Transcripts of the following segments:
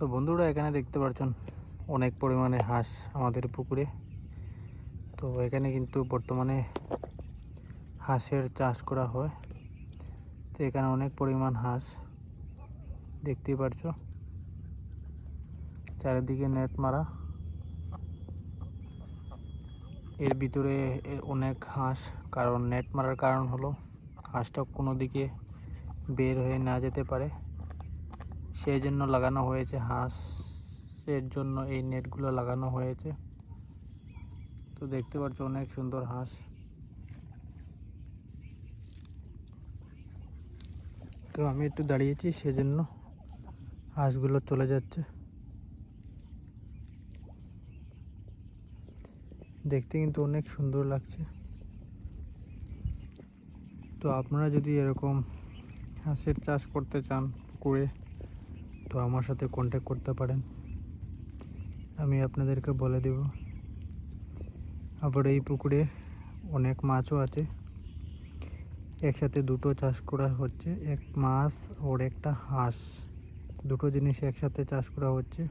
তো বন্ধুরা এখানে দেখতে পাচ্ছেন অনেক পরিমাণে হাঁস আমাদের পুকুরে। তো এখানে কিন্তু বর্তমানে হাঁসের চাষ করা হয়। তো এখানে অনেক পরিমাণ হাঁস দেখতেই পারছ চারিদিকে নেট মারা। এর ভিতরে অনেক হাঁস, কারণ নেট মারার কারণ হলো হাঁসটা কোনো দিকে বের হয়ে না যেতে পারে। সেই জন্য লাগানো হয়েছে? হাঁসের জন্য এই নেটগুলো লাগানো হয়েছে। তো দেখতে পাচ্ছ অনেক সুন্দর হাঁস। তো আমি একটু দাঁড়িয়েছি, সেজন্য হাঁসগুলো চলে যাচ্ছে। দেখতে কিন্তু অনেক সুন্দর লাগছে। তো আপনারা যদি এরকম হাঁসের চাষ করতে চান পুকুরে তো আমার সাথে কন্ট্যাক্ট করতে পারেন। আমি আপনাদেরকে বলে দেব। আবার এই পুকুরে অনেক মাছও আছে। একসাথে দুটো চাষ করা হচ্ছে। এক মাছ ওর একটা হাঁস। দুটো জিনিস একসাথে চাষ করা হচ্ছে।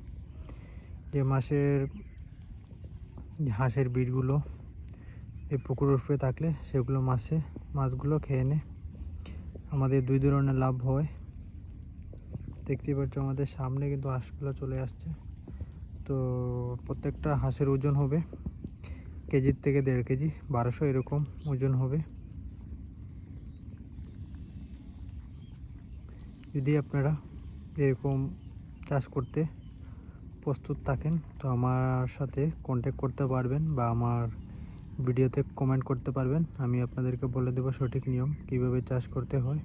যে মাসের হাঁসের বীজগুলো এই পুকুরের উপরে থাকলে সেগুলো মাছে, মাছগুলো খেয়ে নেয় আমাদের দুই ধরনের লাভ হয়। দেখতেই পাচ্ছ আমাদের সামনে কিন্তু হাঁসগুলো চলে আসছে। তো প্রত্যেকটা হাঁসের ওজন হবে কেজির থেকে দেড় কেজি, বারোশো এরকম ওজন হবে। যদি আপনারা এরকম চাষ করতে প্রস্তুত থাকেন, তো আমার সাথে কন্ট্যাক্ট করতে পারবেন বা আমার ভিডিওতে কমেন্ট করতে পারবেন। আমি আপনাদেরকে বলে দেবো সঠিক নিয়ম কীভাবে চাষ করতে হয়।